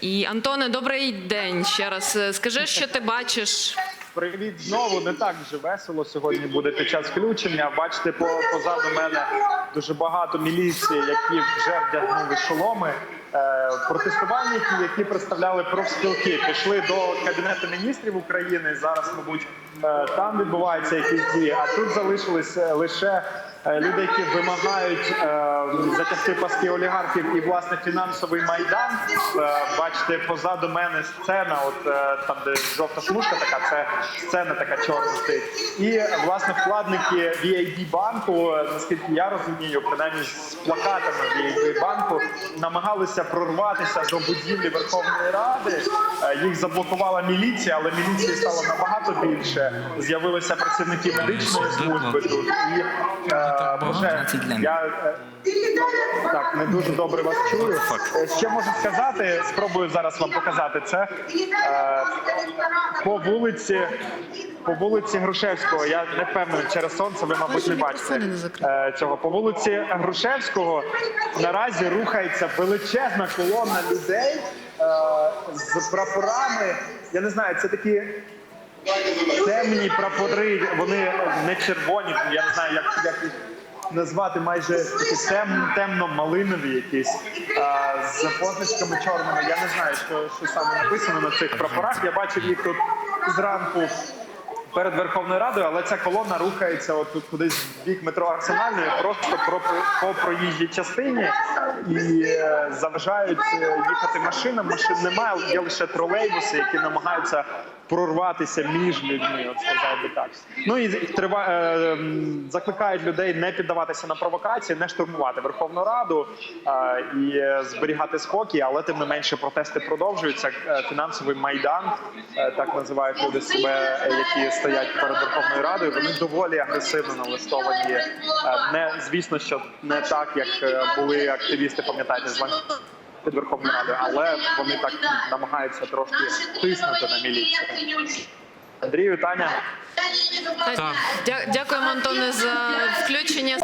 І Антоне, добрий день ще раз. Е, Скажи, що ти бачиш. Привіт знову. Не так вже весело сьогодні буде під час включення. Бачите, по позаду мене дуже багато міліції, які вже вдягнули шоломи. Протестувальники, які представляли профспілки, пішли до кабінету міністрів України. Зараз, мабуть, е, там відбуваються якісь дії. А тут залишились е, лише е, люди, які вимагають затягти паски олігархів і власне фінансовий майдан. Бачите, позаду мене сцена, от там, де жовта смужка, така це сцена така чорна стоїть. І власне вкладники VIB банку, наскільки я розумію, принаймні з плакатами VIB банку, намагалися прорватися до будівлі Верховної Ради. Е, Їх заблокувала міліція, але міліції стало набагато більше. З'явилися працівники медичної служби тут. І е, вже я е, так не дуже добре вас чую. Е, Ще можу сказати, спробую зараз вам показати це. Е, по вулиці, по вулиці Грушевського. Я не впевнений через сонце. Ви, мабуть, не бачите е, цього. По вулиці Грушевського наразі рухається величезна колона людей е, з прапорами. Я не знаю, це такі темні прапори. Вони не червоні. Я не знаю, як, як їх назвати майже тем, темно-малинові якісь а, з позначками чорними. Я не знаю, що, що саме написано на цих прапорах. Я бачив їх тут зранку. Перед Верховною Радою, але ця колона рухається от кудись в бік метро Арсенальної, просто про, по проїжджій частині і е, заважають е, їхати машинам. Машин немає, є лише тролейбуси, які намагаються прорватися між людьми. От сказав би так. Ну і трива е, закликають людей не піддаватися на провокації, не штурмувати Верховну Раду е, і е, зберігати спокій, але тим не менше протести продовжуються. Фінансовий майдан, е, так називають люди себе, які стоять перед Верховною Радою. Вони доволі агресивно налаштовані. Е, Не звісно, що не так, як е, були активісти, пам'ятаєте, з під Верховною Радою, але вони так намагаються трошки тиснути на міліцію. Андрію, Таня. Так. Дякуємо, Антоне, за включення.